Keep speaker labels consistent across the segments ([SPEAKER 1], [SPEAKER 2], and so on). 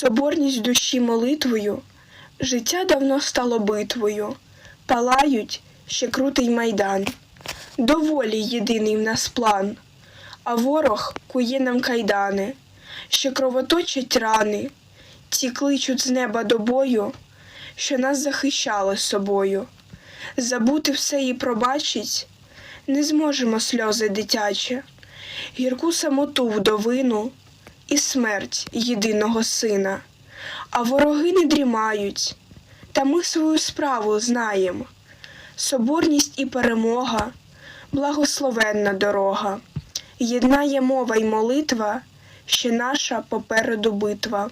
[SPEAKER 1] Соборність душі молитвою, життя давно стало битвою, палають ще крутий майдан. Доволі єдиний в нас план, а ворог кує нам кайдани, що кровоточать рани, ті кличуть з неба до бою, що нас захищали собою. Забути все і пробачить не зможемо сльози дитячі, гірку самоту вдовину і смерть єдиного сина. А вороги не дрімають, та ми свою справу знаємо. Соборність і перемога, благословенна дорога, єднає мова й молитва, ще наша попереду битва.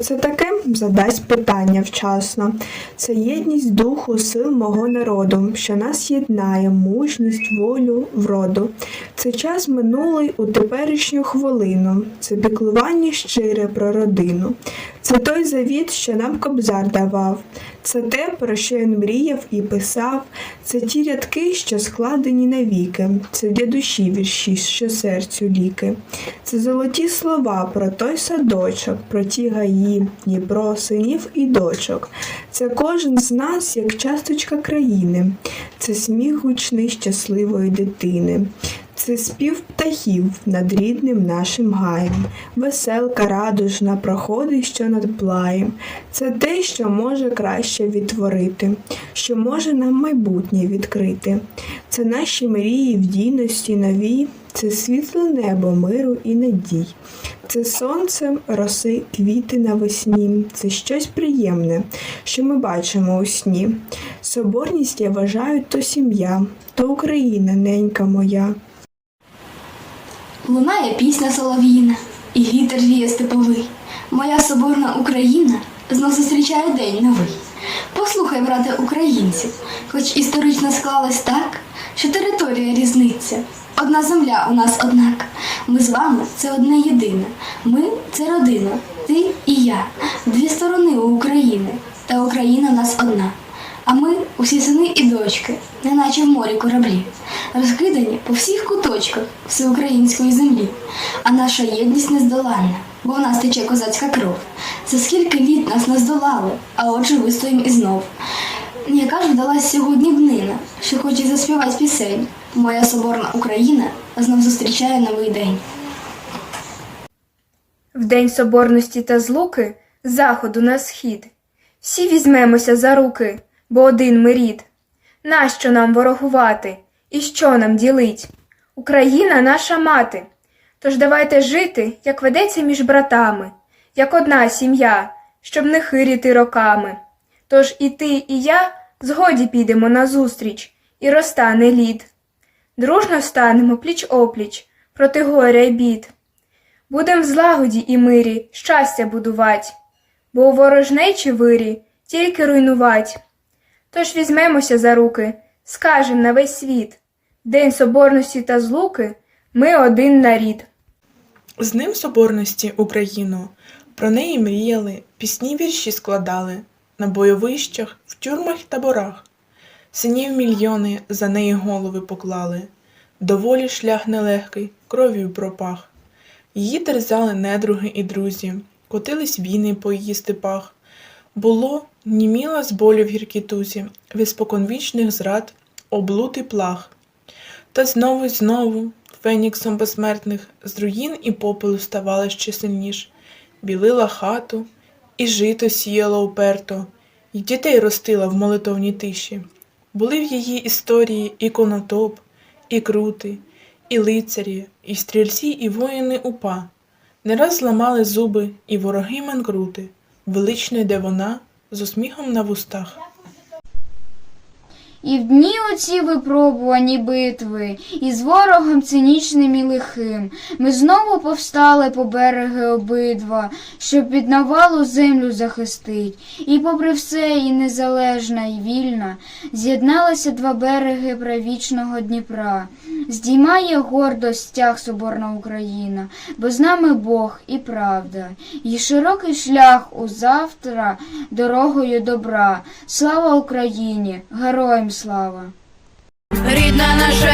[SPEAKER 2] Це таке задасть питання вчасно. Це єдність духу сил мого народу, що нас єднає, мужність, волю, вроду. Це час минулий у теперішню хвилину, це піклування щире про родину. Це той завіт, що нам кобзар давав. Це те, про що він мріяв і писав. Це ті рядки, що складені навіки. Це для душі вірші, що серцю ліки. Це золоті слова про той садочок, про ті гаї, Дніпро, синів і дочок. Це кожен з нас, як часточка країни. Це сміх гучний щасливої дитини. Це спів птахів над рідним нашим гаєм, веселка радужна проходить, що над плаєм. Це те, що може краще відтворити, що може нам майбутнє відкрити. Це наші мрії в дійності новій, це світле небо миру і надій. Це сонце, роси, квіти навесні, це щось приємне, що ми бачимо у сні. Соборність я вважаю то сім'я, то Україна, ненька моя.
[SPEAKER 3] Лунає пісня солов'їна, і вітер віє степовий. Моя соборна Україна знов зустрічає день новий. Послухай, брате українців, хоч історично склалось так, що територія різниця. Одна земля у нас однак. Ми з вами це одне єдине. Ми це родина, ти і я, дві сторони у України, та Україна в нас одна. А ми усі сини і дочки, неначе в морі кораблі, розкидані по всіх куточках всеукраїнської землі. А наша єдність нездоланна, бо в нас тече козацька кров. За скільки літ нас не здолали, а отже вистоїм і знов. Яка ж вдалась сьогодні днина, що хоче заспівати пісень. Моя соборна Україна знов зустрічає новий день.
[SPEAKER 4] В день соборності та злуки заходу на схід. Всі візьмемося за руки, бо один ми рід. Нащо нам ворогувати і що нам ділить? Україна наша мати. Тож давайте жити, як ведеться між братами, як одна сім'я, щоб не хиріти роками. Тож і ти, і я згоді підемо назустріч, і розтане лід. Дружно станемо пліч опліч проти горя й бід. Будем в злагоді і мирі щастя будувать, бо у ворожнечі вирі тільки руйнувать. Тож візьмемося за руки, скажем на весь світ День соборності та злуки ми один нарід.
[SPEAKER 5] З ним соборності Україну, про неї мріяли, пісні вірші складали на бойовищах, в тюрмах й таборах. Синів мільйони за неї голови поклали, доволі шлях нелегкий, кров'ю пропах. Її терзали недруги і друзі, котились війни по її степах. Було, німіла з болю в гіркій тузі, від споконвічних зрад, облуд і плах. Та знову й знову, феніксом безсмертних, з руїн і попелу ставала ще сильніш, білила хату, і жито сіяла уперто, і дітей ростила в молитовній тиші. Були в її історії і конотоп, і крути, і лицарі, і стрільці, і воїни упа. Не раз зламали зуби і вороги манкрути, велично йде вона з усміхом на вустах.
[SPEAKER 6] І в дні оці випробувані битви, і з ворогом цинічним і лихим, ми знову повстали по береги обидва, щоб під навалу землю захистить. І попри все, і незалежна, і вільна, з'єдналися два береги правічного Дніпра здіймає гордо тях Соборна Україна, бо з нами Бог і правда, І широкий шлях у завтра дорогою добра. Слава Україні, героям слава! Рідна наша